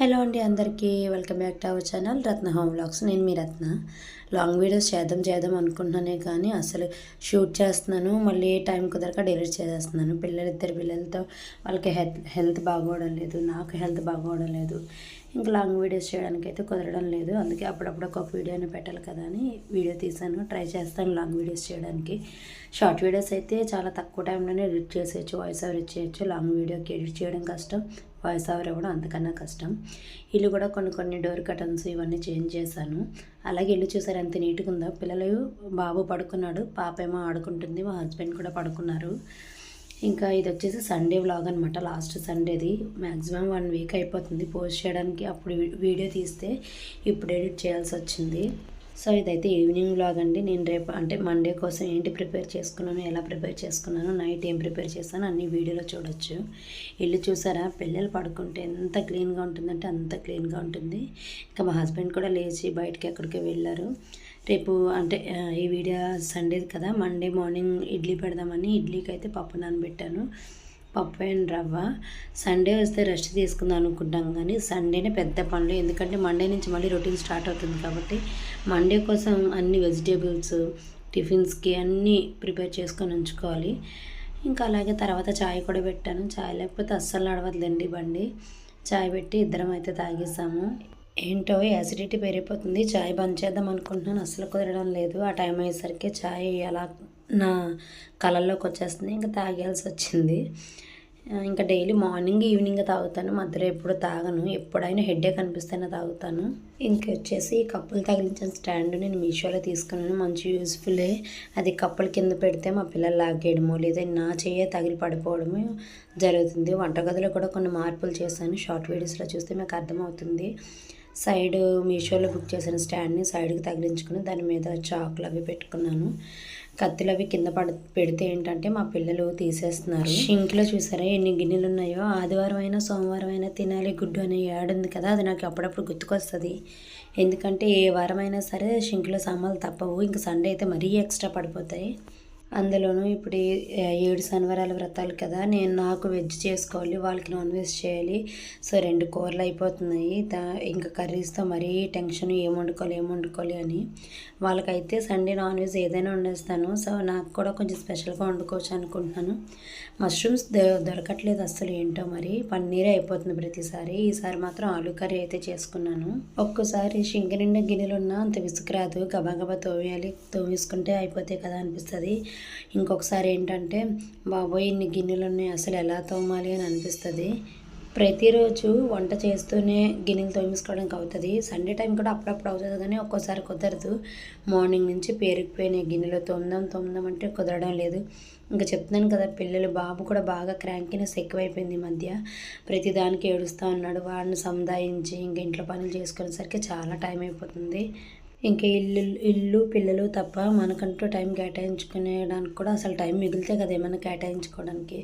Hello అండి అందరికీ welcome back to our channel Ratna home vlogs. నేను మీ రత్న. లాంగ్ వీడియోస్ చేద్దాం చేద్దాం అనుకుంటున్నానే కానీ అసలు షూట్ చేస్తున్నాను మళ్ళీ టైం కుదరక డెలివరీ చేసేస్తున్నాను. పిల్లలు ఇద్దరు పిల్లలతో వాళ్ళకి హెల్త్ హెల్త్ బాగోవడం లేదు నాకు హెల్త్ బాగోవడం లేదు. ఇంకా లాంగ్ వీడియోస్ చేయడానికి అయితే కుదరడం లేదు. అందుకే అప్పుడప్పుడు ఒక్కొక్క వీడియోని పెట్టాలి కదా అని వీడియో తీసాను ట్రై చేస్తాను లాంగ్ వీడియోస్ చేయడానికి. షార్ట్ వీడియోస్ అయితే చాలా తక్కువ టైంలోనే ఎడిట్ చేసేయచ్చు వాయిస్ ఓవర్ ఇచ్చేయచ్చు. లాంగ్ వీడియోకి ఎడిట్ చేయడం కష్టం. వాయిస్ ఓవర్ ఇవ్వడం అంతకన్నా కష్టం. ఇల్లు కూడా కొన్ని కొన్ని డోర్ కటన్స్ ఇవన్నీ చేంజ్ చేశాను. అలాగే ఇల్లు చూసారు ఎంత నీట్గా ఉందో. పిల్లలు బాబు పడుకున్నాడు పాప ఏమో ఆడుకుంటుంది మా హస్బెండ్ కూడా పడుకున్నారు. ఇంకా ఇది వచ్చేసి సండే వ్లాగ్ అనమాట లాస్ట్ సండేది. మ్యాక్సిమం వన్ వీక్ అయిపోతుంది పోస్ట్ చేయడానికి. అప్పుడు వీడియో తీస్తే ఇప్పుడు ఎడిట్ చేయాల్సి వచ్చింది. సో ఇదైతే ఈవినింగ్ వ్లాగ్ అండి. నేను రేపు అంటే మండే కోసం ఏంటి ప్రిపేర్ చేసుకున్నాను ఎలా ప్రిపేర్ చేసుకున్నాను నైట్ ఏం ప్రిపేర్ చేస్తాను అన్ని వీడియోలో చూడొచ్చు. ఇల్లు చూసారా? పిల్లలు పడుకుంటే ఎంత క్లీన్గా ఉంటుందంటే అంత క్లీన్గా ఉంటుంది. ఇంకా మా హస్బెండ్ కూడా లేచి బయటకి ఎక్కడికి వెళ్ళారు. రేపు అంటే ఈ వీడియో సండే కదా మండే మార్నింగ్ ఇడ్లీ పెడదామని ఇడ్లీకి అయితే పప్పు నానబెట్టాను. పప్పు అండ్ రవ్వ. సండే వస్తే రెస్ట్ తీసుకుందాం అనుకుంటాం కానీ సండేనే పెద్ద పనులు. ఎందుకంటే మండే నుంచి మళ్ళీ రొటీన్ స్టార్ట్ అవుతుంది కాబట్టి మండే కోసం అన్ని వెజిటేబుల్స్ టిఫిన్స్కి అన్నీ ప్రిపేర్ చేసుకొని ఉంచుకోవాలి. ఇంకా అలాగే తర్వాత చాయ్ కూడా పెట్టాను. చాయ్ లేకపోతే అస్సలు నడవద్దండి బండి. చాయ్ పెట్టి ఇద్దరం అయితే తాగేసాము. ఏంటో యాసిడిటీ పెరిగిపోతుంది. చాయ్ బంద్ చేద్దాం అనుకుంటున్నాను. అస్సలు కుదరడం లేదు. ఆ టైం అయ్యేసరికి చాయ్ అలా నా కళల్లోకి వచ్చేస్తుంది ఇంకా తాగేయాల్సి వచ్చింది ఇంకా డైలీ మార్నింగ్ ఈవినింగ్ తాగుతాను. మధ్యలో ఎప్పుడు తాగను. ఎప్పుడైనా హెడ్ఏక్ అనిపిస్తేనే తాగుతాను. ఇంకొచ్చేసి కప్పులు తగిలించిన స్టాండ్ నేను మీషోలో తీసుకున్నాను. మంచి యూస్ఫుల్లే అది కప్పులు కింద పెడితే మా పిల్లలు లాగేయడమో లేదా నా చెయ్యే తగిలి పడిపోవడము జరుగుతుంది. వంటగదిలో కూడా కొన్ని మార్పులు చేశాను. షార్ట్ వీడియోస్లో చూస్తే మీకు అర్థమవుతుంది. సైడ్ మీషోలో బుక్ చేసిన స్టాండ్ని సైడ్కి తగిలించుకుని దాని మీద చాకులు అవి పెట్టుకున్నాను. కత్తులు అవి కింద పడ పెడితే ఏంటంటే మా పిల్లలు తీసేస్తున్నారు. షింక్లో చూసారా ఎన్ని గిన్నెలు ఉన్నాయో ఆదివారం అయినా సోమవారం అయినా తినాలి గుడ్డు అనే యాడ్ ఉంది కదా అది నాకు అప్పుడప్పుడు గుర్తుకొస్తుంది. ఎందుకంటే ఏ వారం అయినా సరే షింక్లో సామాన్లు తప్పవు ఇంకా సండే అయితే మరీ ఎక్స్ట్రా పడిపోతాయి. అందులోనూ ఇప్పుడు ఏడు శనివారాల వ్రతాలు కదా నేను నాకు వెజ్ చేసుకోవాలి వాళ్ళకి నాన్ వెజ్ చేయాలి. సో రెండు కూరలు అయిపోతున్నాయి. దా ఇంకా కర్రీస్తో మరీ టెన్షన్ ఏం వండుకోవాలి ఏం వండుకోవాలి అని. వాళ్ళకైతే సండే నాన్ వెజ్ ఏదైనా వండేస్తాను. సో నాకు కూడా కొంచెం స్పెషల్గా వండుకోవచ్చు అనుకుంటున్నాను. మష్రూమ్స్ దొరకట్లేదు అస్సలు ఏంటో మరి. పన్నీరే అయిపోతుంది ప్రతిసారి. ఈసారి మాత్రం ఆలు కర్రీ అయితే చేసుకున్నాను. ఒక్కసారి షింక నిండా గిన్నెలు ఉన్నా అంత విసుకురాదు గబాగబా గబా తోవేయాలి తోమేసుకుంటే అయిపోతాయి కదా అనిపిస్తుంది. ఇంకొకసారి ఏంటంటే బాబోయ్ ఇన్ని గిన్నెలు ఉన్నాయి అసలు ఎలా తోమాలి? అని అనిపిస్తుంది. ప్రతిరోజు వంట చేస్తూనే గిన్నెలు తోమేసుకోవడానికి అవుతుంది సండే టైం కూడా అప్పుడప్పుడు అవుతుంది కానీ ఒక్కోసారి కుదరదు. మార్నింగ్ నుంచి పేరుకుపోయిన గిన్నెలు తొమ్మిదాం తొమ్మిదాం అంటే కుదరడం లేదు. ఇంకా చెప్తున్నాను కదా పిల్లలు బాబు కూడా బాగా క్రాంకినెస్ ఎక్కువైపోయింది ఈ మధ్య. ప్రతిదానికి ఏడుస్తూ ఉన్నాడు. వాడిని సముదాయించి ఇంక ఇంట్లో పనులు చేసుకునేసరికి చాలా టైం అయిపోతుంది. ఇంకా ఇల్లు ఇల్లు పిల్లలు తప్ప మనకంటూ టైం కేటాయించుకునేడానికి కూడా అసలు టైం మిగిలితే కదా ఏమైనా కేటాయించుకోవడానికి.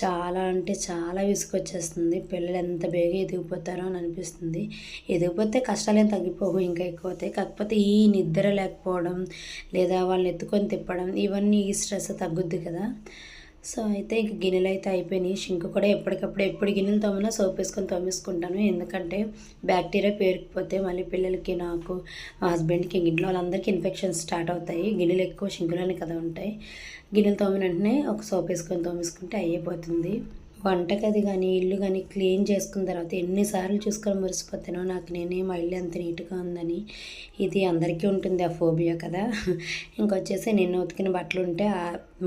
చాలా అంటే చాలా విసుకొచ్చేస్తుంది పిల్లలు ఎంత బేగా ఎదిగిపోతారో అని అనిపిస్తుంది. ఎదిగిపోతే కష్టాలు తగ్గిపోవు ఇంకా ఎక్కువతాయి కాకపోతే ఈ నిద్ర లేకపోవడం లేదా వాళ్ళని ఎత్తుకొని తిప్పడం ఇవన్నీ ఈ స్ట్రెస్ తగ్గుద్ది కదా. సో అయితే ఇంక గిన్నెలు అయితే అయిపోయినాయి. షింక్ కూడా ఎప్పటికప్పుడు ఎప్పుడు గిన్నెలు తోమినా సోప్ వేసుకొని తోమేసుకుంటాను. ఎందుకంటే బ్యాక్టీరియా పేరుకుపోతే మళ్ళీ పిల్లలకి నాకు మా హస్బెండ్కి ఇంట్లో వాళ్ళందరికీ ఇన్ఫెక్షన్స్ స్టార్ట్ అవుతాయి. గిన్నెలు ఎక్కువ షింకులోనే కదా ఉంటాయి. గిన్నెలు తోమిన వెంటనే ఒక సోప్ వేసుకొని తోమేసుకుంటే అయిపోతుంది. వంటగది కానీ ఇల్లు కానీ క్లీన్ చేసుకున్న తర్వాత ఎన్నిసార్లు చూసుకొని మురిసిపోతానో నాకు నేనే మా ఇల్లు ఎంత నీట్గా ఉందని ఇది అందరికీ ఉంటుంది ఆ ఫోబియా కదా. ఇంకొచ్చేసి నేను ఉతికిన బట్టలు ఉంటే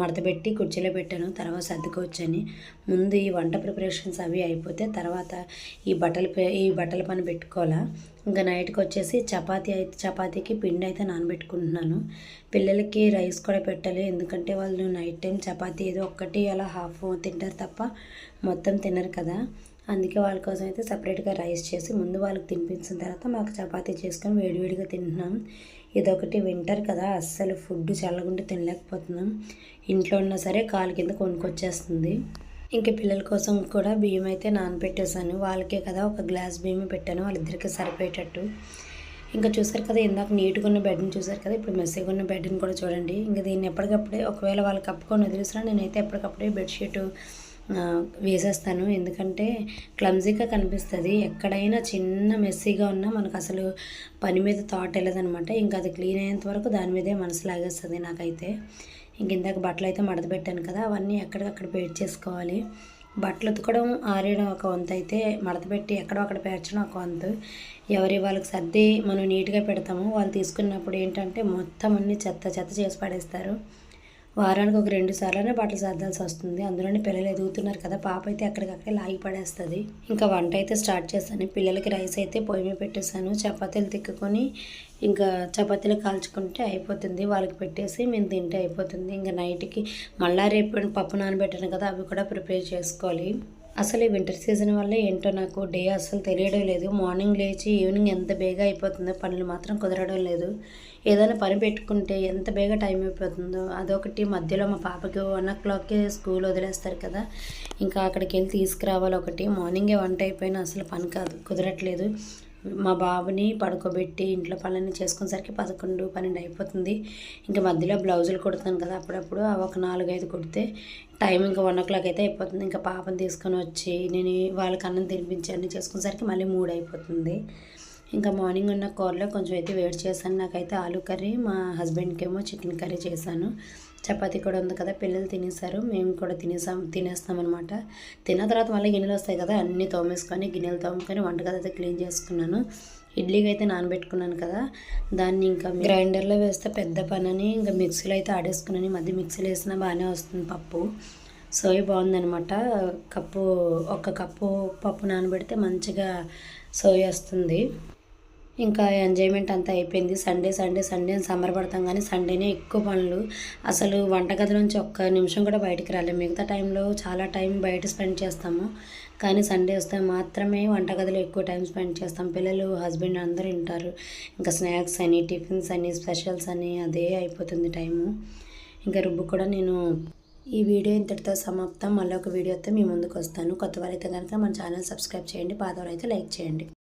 మడత పెట్టి కుర్చీలో పెట్టాను తర్వాత సర్దుకోవచ్చని. ముందు ఈ వంట ప్రిపరేషన్స్ అవి అయిపోతే తర్వాత ఈ బట్టలు ఈ బట్టల పని పెట్టుకోవాలా? ఇంకా నైట్కి వచ్చేసి చపాతీ అయితే చపాతీకి పిండి అయితే నానబెట్టుకుంటున్నాను. పిల్లలకి రైస్ కూడా పెట్టాలి. ఎందుకంటే వాళ్ళు నైట్ టైం చపాతీ ఏదో ఒక్కటి అలా హాఫ్ తింటారు తప్ప మొత్తం తినరు కదా. అందుకే వాళ్ళ కోసం అయితే సపరేట్గా రైస్ చేసి ముందు వాళ్ళకి తినిపించిన తర్వాత మాకు చపాతీ చేసుకొని వేడివేడిగా తింటున్నాం. ఇదొకటి వింటర్ కదా. అస్సలు ఫుడ్ చల్లగుంటే తినలేకపోతున్నాం. ఇంట్లో ఉన్నా సరే కాలు కింద కొనుక్కొచ్చేస్తుంది. ఇంక పిల్లల కోసం కూడా బియ్యం అయితే నానబెట్టేసాను వాళ్ళకే కదా ఒక గ్లాస్ బియ్యం పెట్టాను. వాళ్ళిద్దరికీ సరిపోయేటట్టు. ఇంకా చూసారు కదా ఇందాక నీట్గా ఉన్న బెడ్ని చూసారు కదా ఇప్పుడు మెస్సీగా ఉన్న బెడ్ని కూడా చూడండి. ఇంకా దీన్ని ఎప్పటికప్పుడే ఒకవేళ వాళ్ళు కప్పుకొని వదిలేసినా నేనైతే ఎప్పటికప్పుడే బెడ్షీట్ వేసేస్తాను. ఎందుకంటే క్లమ్జీగా కనిపిస్తుంది. ఎక్కడైనా చిన్న మెస్సీగా ఉన్నా మనకు అసలు పని మీద థాట్ వెళ్ళదనమాట. ఇంకా అది క్లీన్ అయ్యేంత వరకు దాని మీదే మనసు లాగేస్తుంది నాకైతే. ఇంక ఇందాక బట్టలు అయితే మడత పెట్టాను కదా అవన్నీ ఎక్కడికక్కడ పేర్చి చేసుకోవాలి. బట్టలు ఉతకడం ఆరేయడం ఒక వంత అయితే మడతపెట్టి ఎక్కడో అక్కడ పేర్చడం ఒక వంతు. ఎవరి వాళ్ళకి సర్ది మనం నీట్గా పెడతాము వాళ్ళు తీసుకున్నప్పుడు ఏంటంటే మొత్తం అన్ని చెత్త చెత్త చేసి పడేస్తారు. వారానికి ఒక రెండు సార్లనే బట్టలు సర్దాల్సి వస్తుంది. అందులోనే పిల్లలు ఎదుగుతున్నారు కదా పాప అయితే అక్కడికక్కడే లాగి పడేస్తుంది. ఇంకా వంట అయితే స్టార్ట్ చేస్తాను. పిల్లలకి రైస్ అయితే పొయ్యి మీద పెట్టేశాను. చపాతీలు తిక్కుకొని ఇంకా చపాతీలు కాల్చుకుంటే అయిపోతుంది. వాళ్ళకి పెట్టేసి మేము తింటే అయిపోతుంది. ఇంకా నైట్కి మళ్ళీ రేపు పప్పు నానబెట్టాను కదా అవి కూడా ప్రిపేర్ చేసుకోవాలి. అసలు ఈ వింటర్ సీజన్ వల్ల ఏంటో నాకు డే అసలు తెలియడం లేదు. మార్నింగ్ లేచి ఈవినింగ్ ఎంత బేగా అయిపోతుందో పనులు మాత్రం కుదరడం లేదు. ఏదైనా పని పెట్టుకుంటే ఎంత బేగా టైం అయిపోతుందో అదొకటి. మధ్యలో మా పాపకి వన్ ఓ క్లాక్కి స్కూల్ వదిలేస్తారు కదా. ఇంకా అక్కడికి వెళ్ళి తీసుకురావాలి ఒకటి. మార్నింగే వంట అయిపోయినా అసలు పని కాదు కుదరట్లేదు. మా బాబుని పడుకోబెట్టి ఇంట్లో పనులన్నీ చేసుకునేసరికి పదకొండు పన్నెండు అయిపోతుంది. ఇంకా మధ్యలో బ్లౌజులు కుడతాను కదా అప్పుడప్పుడు అవి ఒక నాలుగైదు కుడితే టైం ఇంకా వన్ ఓ క్లాక్ అయితే అయిపోతుంది. ఇంకా పాపని తీసుకొని వచ్చి నేను వాళ్ళకి అన్నం తినిపించి అన్నీ చేసుకునేసరికి మళ్ళీ మూడు అయిపోతుంది. ఇంకా మార్నింగ్ ఉన్న కూరలో కొంచెం అయితే వేడి చేశాను. నాకైతే ఆలు కర్రీ మా హస్బెండ్కి ఏమో చికెన్ కర్రీ చేశాను. చపాతీ కూడా ఉంది కదా పిల్లలు తినేసారు మేము కూడా తినేసాం తినేస్తామన్నమాట. తిన్న తర్వాత మళ్ళీ గిన్నెలు వస్తాయి కదా అన్నీ తోమేసుకొని గిన్నెలు తోముకొని వంటగది అయితే క్లీన్ చేసుకున్నాను. ఇడ్లీకి అయితే నానబెట్టుకున్నాను కదా దాన్ని ఇంకా గ్రైండర్లో వేస్తే పెద్ద పని అని ఇంకా మిక్సీలో అయితే ఆడేసుకున్నాను. ఈ మధ్య మిక్సీలో వేసినా బాగానే వస్తుంది పప్పు. సోయ్ బాగుందనమాట కప్పు ఒక కప్పు పప్పు నానబెడితే మంచిగా సోయ వస్తుంది. ఇంకా ఎంజాయ్మెంట్ అంతా అయిపోయింది. సండే సండే సండే అని పడతాం కానీ సండేనే ఎక్కువ పనులు. అసలు వంటగది నుంచి ఒక్క నిమిషం కూడా బయటికి రాలేము మిగతా టైంలో చాలా టైం బయట స్పెండ్ చేస్తాము. కానీ సండే వస్తే మాత్రమే వంటగదిలో ఎక్కువ టైం స్పెండ్ చేస్తాం. పిల్లలు హస్బెండ్ అందరూ ఉంటారు. ఇంకా స్నాక్స్ అని టిఫిన్స్ అని స్పెషల్స్ అని అదే అయిపోతుంది టైము. ఇంకా రుబ్బు కూడా నేను ఈ వీడియో ఇంతటితో సమాప్తం. మళ్ళీ ఒక వీడియోతో మీ ముందుకు వస్తాను. కొత్త వారైతే కనుక మన ఛానల్ సబ్స్క్రైబ్ చేయండి. పాతవారైతే లైక్ చేయండి.